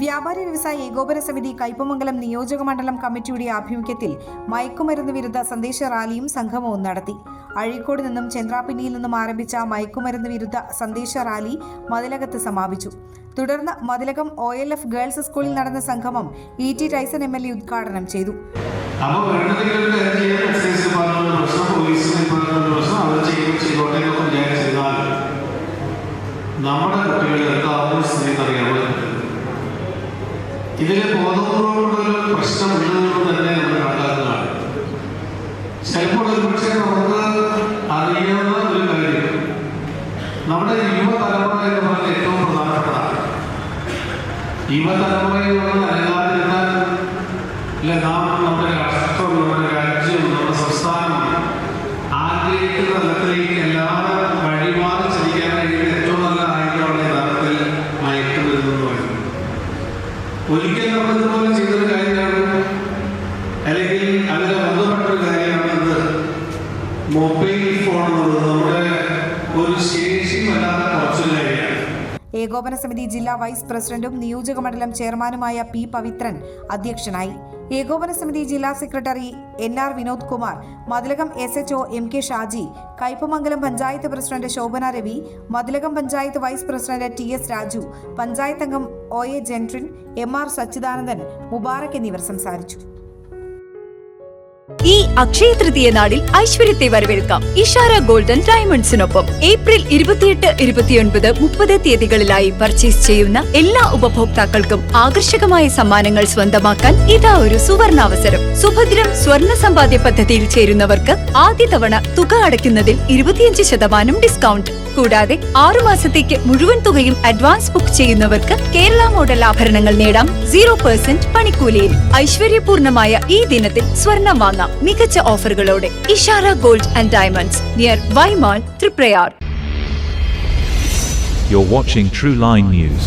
വ്യാപാരി വ്യവസായ ഏകോപന സമിതി കയ്പമംഗലം നിയോജക മണ്ഡലം കമ്മിറ്റിയുടെ ആഭിമുഖ്യത്തിൽ മയക്കുമരുന്ന് വിരുദ്ധ സന്ദേശ റാലിയും സംഗമവും നടത്തി. അഴീക്കോട് നിന്നും ചന്ദ്രാപിന്നിയിൽ നിന്നും ആരംഭിച്ച മയക്കുമരുന്ന് വിരുദ്ധ സന്ദേശ റാലി മതിലകത്ത് സമാപിച്ചു. തുടർന്ന് Mathilakam O L F girls സ്കൂളിൽ നടന്ന സംഗമം E T Tyson M L A ഉദ്ഘാടനം ചെയ്തു. നമ്മുടെ കുട്ടികൾ എന്താവുന്ന സ്ഥിതി അറിയാൻ ഇതിലെ ബോധപൂർവമുള്ളൊരു പ്രശ്നം ഉള്ളതുകൊണ്ട് തന്നെ നമ്മൾ കണക്കാക്കുന്നതാണ്. ചിലപ്പോൾ ഒരു പക്ഷേ നമുക്ക് അറിയാവുന്ന ഒരു കാര്യം. നമ്മുടെ യുവതലമുറ എന്ന് പറഞ്ഞാൽ ഏറ്റവും പ്രധാനപ്പെട്ടതാണ്. യുവതലമുറയിൽ അനങ്ങാതിരുന്നാൽ ഇല്ല നാം നമ്മുടെ രാഷ്ട്രം നമ്മുടെ രാജ്യം നമ്മുടെ സംസ്ഥാനം ആഗ്രഹിക്കുന്ന തലത്തിലേക്ക് നമ്മുടെ ഒരു ഏകോപന സമിതി ജില്ലാ വൈസ് പ്രസിഡന്റും നിയോജക മണ്ഡലം ചെയർമാനുമായ പി പവിത്രൻ അധ്യക്ഷനായി. ഏകോപന സമിതി ജില്ലാ secretary N R Vinod Kumar Mathilakam S H O M K Shaji Kaipamangalam panchayat president Shobhana Ravi Mathilakam panchayat vice president T S Raju panchayat അംഗം O A ജെൻട്രിൻ M R Sachidanandan Mubarak എന്നിവർ സംസാരിച്ചു. ഈ അക്ഷയ തൃതീയ നാളിൽ ഐശ്വര്യത്തെ വരവേൽക്കാം. ഇഷാര ഗോൾഡൻ ഡയമണ്ട്സിനൊപ്പം ഏപ്രിൽ ഇരുപത്തിയെട്ട് ഇരുപത്തിയൊൻപത് മുപ്പത് തീയതികളിലായി പർച്ചേസ് ചെയ്യുന്ന എല്ലാ ഉപഭോക്താക്കൾക്കും ആകർഷകമായ സമ്മാനങ്ങൾ സ്വന്തമാക്കാൻ ഇതാ ഒരു സുവർണാവസരം സുഭദ്രം സ്വർണ സമ്പാദ്യ പദ്ധതിയിൽ ചേരുന്നവർക്ക് ആദ്യ തവണ തുക അടയ്ക്കുന്നതിൽ ഇരുപത്തിയഞ്ച് ശതമാനം ഡിസ്കൗണ്ട് കൂടാതെ ആറു മാസത്തേക്ക് മുഴുവൻ തുകയും അഡ്വാൻസ് ബുക്ക് ചെയ്യുന്നവർക്ക് കേരള മോഡൽ ആഭരണങ്ങൾ നേടാം. സീറോ പെർസെന്റ് പണിക്കൂലിയിൽ ഐശ്വര്യപൂർണമായ ഈ ദിനത്തിൽ സ്വർണം വാങ്ങാം. മികച്ച ഓഫറുകളോടെ Ishara gold and diamonds near Y Mall Thriprayar You're watching True Line News.